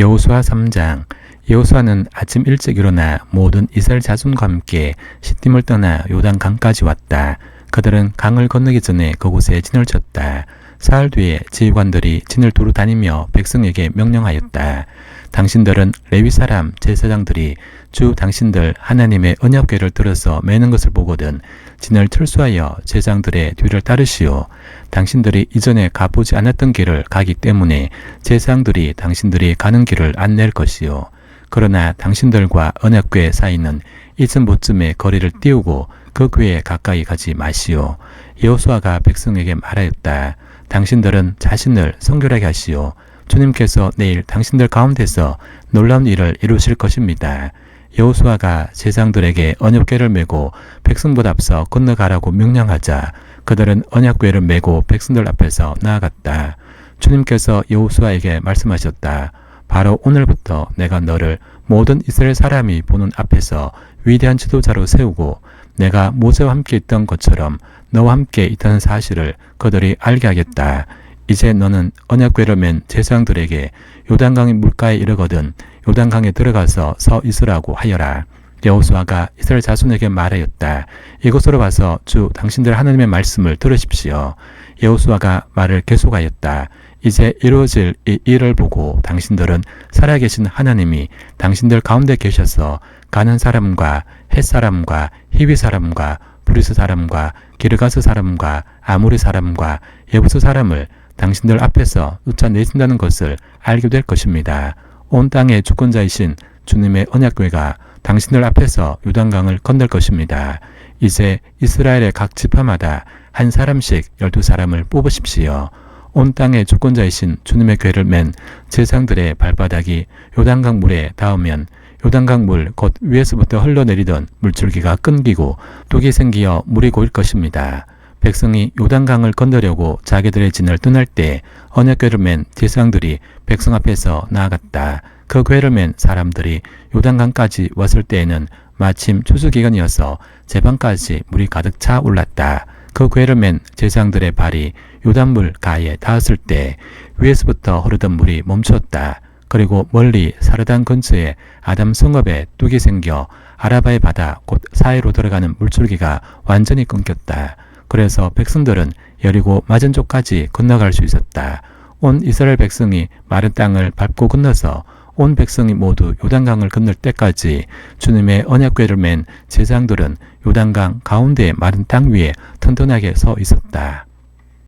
여호수아 3장 여호수아는 아침 일찍 일어나 모든 이스라엘 자손과 함께 시딤을 떠나 요단 강까지 왔다. 그들은 강을 건너기 전에 그곳에 진을 쳤다. 사흘 뒤에 지휘관들이 진을 두루 다니며 백성에게 명령하였다. 당신들은 레위 사람 제사장들이 주 당신들 하나님의 언약궤를 들어서 매는 것을 보거든 진을 철수하여 제장들의 뒤를 따르시오. 당신들이 이전에 가보지 않았던 길을 가기 때문에 제사장들이 당신들이 가는 길을 안낼 것이요. 그러나 당신들과 언약궤 사이는 이전보쯤의 거리를 띄우고 그 궤에 가까이 가지 마시오. 여호수아가 백성에게 말하였다. 당신들은 자신을 성결하게 하시오. 주님께서 내일 당신들 가운데서 놀라운 일을 이루실 것입니다. 여호수아가 제장들에게 언약궤를 메고 백성보다 앞서 건너가라고 명령하자 그들은 언약궤를 메고 백성들 앞에서 나아갔다. 주님께서 여호수아에게 말씀하셨다. 바로 오늘부터 내가 너를 모든 이스라엘 사람이 보는 앞에서 위대한 지도자로 세우고 내가 모세와 함께 있던 것처럼 너와 함께 있다는 사실을 그들이 알게 하겠다. 이제 너는 언약궤를 맨 제사장들에게 요단강의 물가에 이르거든 요단강에 들어가서 서 있으라고 하여라. 여호수아가 이스라엘 자손에게 말하였다. 이곳으로 와서 주 당신들 하나님의 말씀을 들으십시오. 여호수아가 말을 계속하였다. 이제 이루어질 이 일을 보고 당신들은 살아계신 하나님이 당신들 가운데 계셔서 가는 사람과 햇 사람과 히위 사람과 브리스 사람과 기르가스 사람과 아무리 사람과 예부스 사람을 당신들 앞에서 쫓아내신다는 것을 알게 될 것입니다. 온 땅의 주권자이신 주님의 언약궤가 당신들 앞에서 요단강을 건널 것입니다. 이제 이스라엘의 각 지파마다 한 사람씩 열두 사람을 뽑으십시오. 온 땅의 주권자이신 주님의 궤를 맨 제상들의 발바닥이 요단강 물에 닿으면 요단강 물 곧 위에서부터 흘러내리던 물줄기가 끊기고 뚝이 생기어 물이 고일 것입니다. 백성이 요단강을 건너려고 자기들의 진을 떠날 때 언약 궤를 맨 제사장들이 백성 앞에서 나아갔다. 그 궤를 맨 사람들이 요단강까지 왔을 때에는 마침 추수기간이어서 제방까지 물이 가득 차 올랐다. 그 궤를 맨 제사장들의 발이 요단물 가에 닿았을 때 위에서부터 흐르던 물이 멈추었다. 그리고 멀리 사르단 근처에 아담 성읍에 뚝이 생겨 아라바의 바다 곧 사이로 들어가는 물줄기가 완전히 끊겼다. 그래서 백성들은 여리고 쪽까지 건너갈 수 있었다. 온 이스라엘 백성이 마른 땅을 밟고 건너서 온 백성이 모두 요단강을 건널 때까지 주님의 언약궤를 맨 제사장들은 요단강 가운데 마른 땅 위에 튼튼하게 서 있었다.